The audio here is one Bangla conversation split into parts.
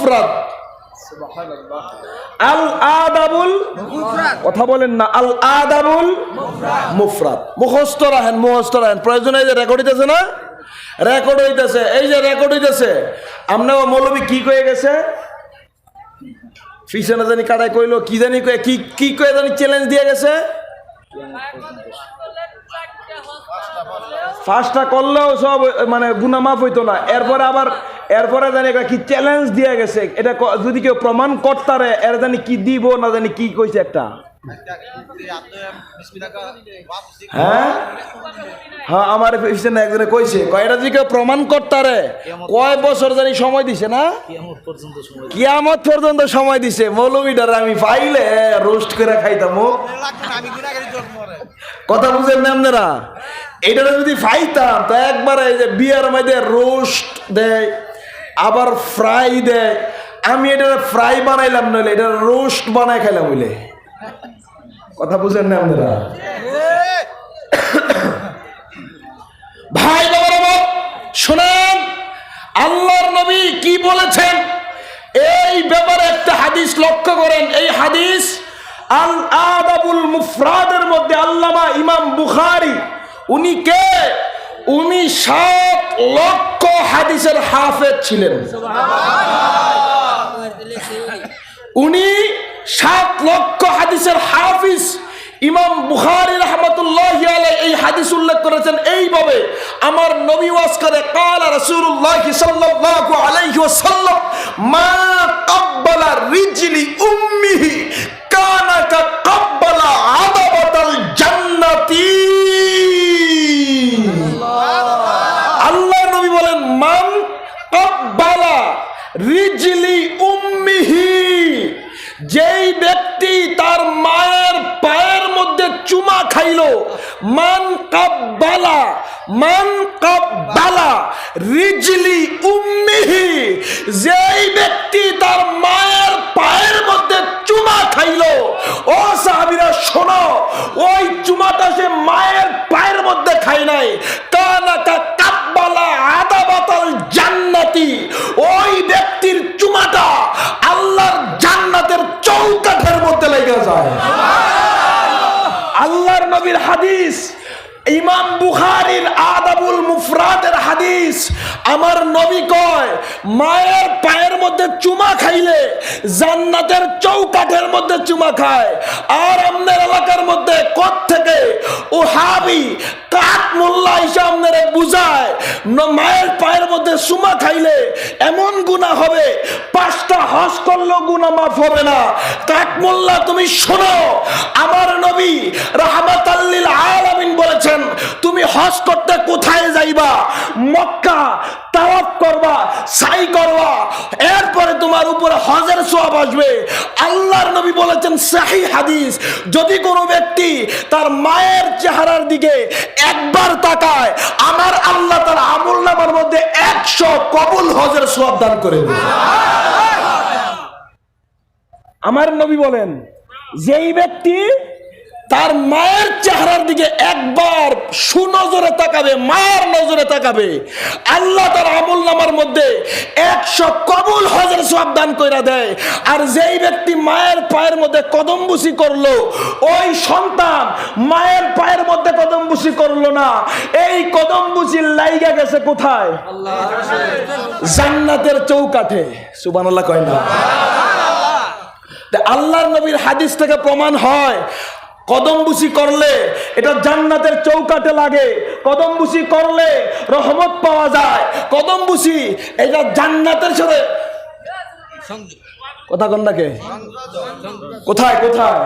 মুফরাদ আল আদাবুল কথা বলেন না আল আদাবুল মুফরাদ। মুখস্থ রাখেন মুখস্থ রাখেন। প্রয়োজন এই যে রেকর্ড হইতেছে না? রেকর্ড হইতেছে এই যে রেকর্ড হইতেছে। আমনে ও মৌলবী কি কয়ে গেছে? ফিসনে জানি কাটাই কইলো কি জানি কি কি কয়ে জানি চ্যালেঞ্জ দিয়ে গেছে? ফার্স্টটা করলেও সব মানে গুনামাফ হইতো না। এরপরে আবার, এরপরে জানি একটা কি চ্যালেঞ্জ দিয়ে গেছে। এটা যদি কেউ প্রমাণ করতারে, এর জানি কি দিব, না জানি কি কইছে একটা। হ্যাঁ? হ্যাঁ আমি পাইলে রোস্ট করে খাইতাম। কথা বুঝেন না আপনারা? এটা যদি পাইতাম তো একবারে এই যে বিয়ার মধ্যে রোস্ট দেয় আবার ফ্রাই দেয়। আমি এটা ফ্রাই বানাইলাম নইলে এটা রোস্ট বানাই খাইলাম বলে কথা বুঝেন না আপনারা? ভাই বাবার আমার শোনেন আল্লাহর নবী কি বলেছেন? এই ব্যাপারে একটা হাদিস লক্ষ্য করেন। এই হাদিস আল আদাবুল মুফরাদের মধ্যে আল্লামা ইমাম বুখারী, উনি কে? উনি সাত লক্ষ হাদিসের হাফেজ ছিলেন। উনি সাত লক্ষ হাদিসের হাফিজ। ইমাম বুখারী রহমতুল্লাহ এই হাদিস উল্লেখ করেছেন এইভাবে, আমার নবী ওয়াজ করে, কাল রাসূলুল্লাহ সাল্লাল্লাহু আলাইহি ওয়াসাল্লাম, মা কাব্বালা রিজলি উম্মিহি আল্লাহ নবী বলেন, মান কাব্বালা যেই ব্যক্তি তার মায়ের পায়ের মধ্যে চুমা খাইলো, মান কাব্বালা মান কাব্বালা রিজলি উম্মিহি। যেই ব্যক্তি তার মায়ের পায়ের মধ্যে চুমা খাইলো ও সাহাবীরা, শোনো, ওই চুমাটা সে মায়ের পায়ের মধ্যে খাই নাই কানা কা কাব্বালা আদাবাতাল জান্নাতি। ওই ব্যক্তির চুমাটা আল্লাহর জান্নাতের চৌকাঠের মধ্যে লেগে যায়। আল্লাহর নবীর হাদিস, ইমাম বুখারীর হাদিস আমার নবী কয়, মায়ের পায়ের মধ্যে চুমা খাইলে জান্নাতের চৌকাঠের মধ্যে চুমা খায়। আর আমাদের এলাকার মধ্যে কত থেকে ও হাবি কাঠ মোল্লা হিসাব আপনারা বুঝায় মায়ের পায়ের মধ্যে চুমা খাইলে এমন গুণা হবে, পাঁচটা হজ করলেও গুণা মাফ হবে না। কাঠ মোল্লা, তুমি শোনো, আমার নবী রাহমাত আল্লিল আলামিন বলেছেন, তুমি হজ করতে সাই করবা। এরপরে তোমার উপরে হজের সোয়াব আসবে। আল্লাহর নবী বলেছেন সাহি হাদিস, যদি কোনো ব্যক্তি তার মায়ের চেহারার দিকে একবার তাকায়, আমার আল্লাহ তার আমুল নামার মধ্যে একশো কবুল হজের সোয়াব দান করে আমার নবী বলেন, যেই ব্যক্তি তার মায়ের চেহারার দিকে একবার সুনজরে তাকাবে, মায়ের নজরে তাকাবে। আল্লাহ তার আমল নামার মধ্যে একশো কবুল হজের সব দান কইরা দেয়। আর যেই ব্যক্তি মায়ের পায়ের মধ্যে কদমবুসি করল, ওই সন্তান মায়ের পায়ের মধ্যে কদমবুসি করল না। এই কদমবুসি লাইগা গেছে কোথায়? জান্নাতের চৌকাঠে। সুবহানাল্লাহ কয় না? আল্লাহর নবীর হাদিস থেকে প্রমাণ হয় কদমবুসি করলে এটা জান্নাতের চৌকাটে লাগে। কদমবুসি করলে রহমত পাওয়া যায়। কদমবুসি, এটা জান্নাতের সাথে কথা কন্যাকে কোথায় কোথায়?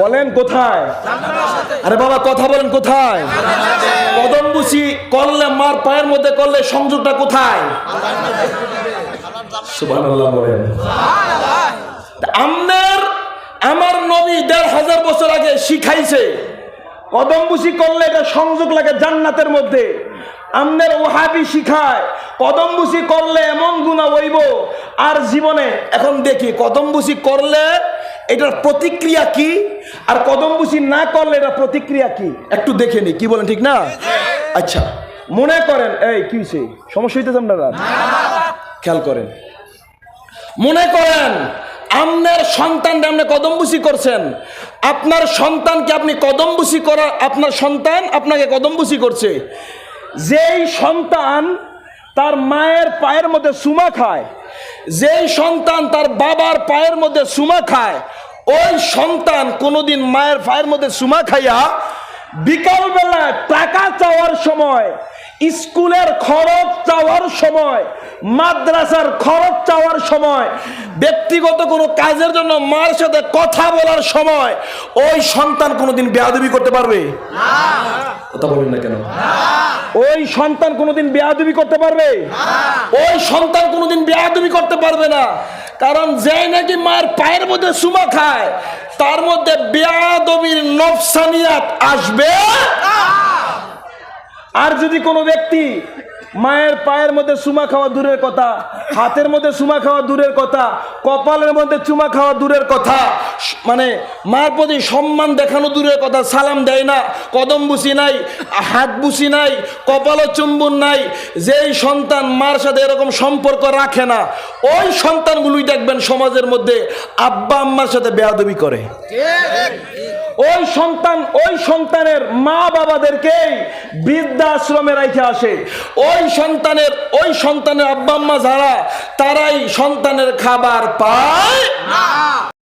বলেন কোথায়? আরে বাবা, কথা বলেন কোথায়? কদমবুসি করলে, মার পায়ের মধ্যে করলে সংযোগটা কোথায়? সুবহানাল্লাহ বলেন আমনের আমার নবী দেড় হাজার বছর আগে শিখাইছে। কদমবুসি করলে এটা সংযোগ লাগে জান্নাতের মধ্যে। আমনের ওহাবি শিখায়, কদমবুসি করলে এমন গুণা হইব। আর জীবনে, এখন দেখি, কদমবুসি করলে এটার প্রতিক্রিয়া কি? আর কদমবুসি না করলে এটা প্রতিক্রিয়া কি? একটু দেখে নি, কি বলেন, ঠিক না? আচ্ছা মনে করেন, এই কি হয়েছে সমস্যা হইতেছে আপনারা খেয়াল করেন। মনে করেন আপনার সন্তান আপনি কদমবুসি করছেন। আপনার সন্তানকে আপনি কদমবুসি করা, আপনার সন্তান আপনাকে কদমবুসি করছে। যেই সন্তান তার মায়ের পায়ের মধ্যে সুমা খায়, যেই সন্তান তার বাবার পায়ের মধ্যে সুমা খায়, ওই সন্তান কোনোদিন মায়ের পায়ের মধ্যে সুমা খাইয়া বিকালবেলা টাকা চাওয়ার সময় স্কুলের খরচ চাওয়ার সময়, মাদ্রাসার খরচ চাওয়ার সময়, ব্যক্তিগত কোনো কাজের জন্য মার সাথে কথা বলার সময়, ওই সন্তান কোনোদিন বেয়াদবি করতে পারবে? কথা বলেন না কেন? ওই সন্তান কোনোদিন বেয়াদবি করতে পারবে? ওই সন্তান কোনোদিন বেয়াদবি করতে পারবে না। কারণ যে নাকি মায়ের পায়ের মধ্যে সুমা খায়, তার মধ্যে বেয়াদবির নফসানিয়াত আসবে। আর যদি কোনো ব্যক্তি মায়ের পায়ের মধ্যে সুমা খাওয়া দূরের কথা, হাতের মধ্যে সুমা খাওয়া দূরের কথা, কপালের মধ্যে চুমা খাওয়া দূরের কথা মানে মার প্রতি সম্মান দেখানো দূরের কথা, সালাম দেয় না, কদম বুসি নাই, হাত বুসি নাই কপাল চুম্বন নাই, যেই সন্তান মার সাথে এরকম সম্পর্ক রাখে না, ওই সন্তানগুলোই দেখবেন সমাজের মধ্যে আব্বা আম্মার সাথে বেয়াদবি করে। ওই সন্তান, ওই সন্তানের মা বাবাদেরকেই বৃদ্ধাশ্রমে রাইখে আসে। ওই সন্তানের ওই সন্তানের আব্বা আম্মা যারা, তারাই সন্তানের খাবার পায়।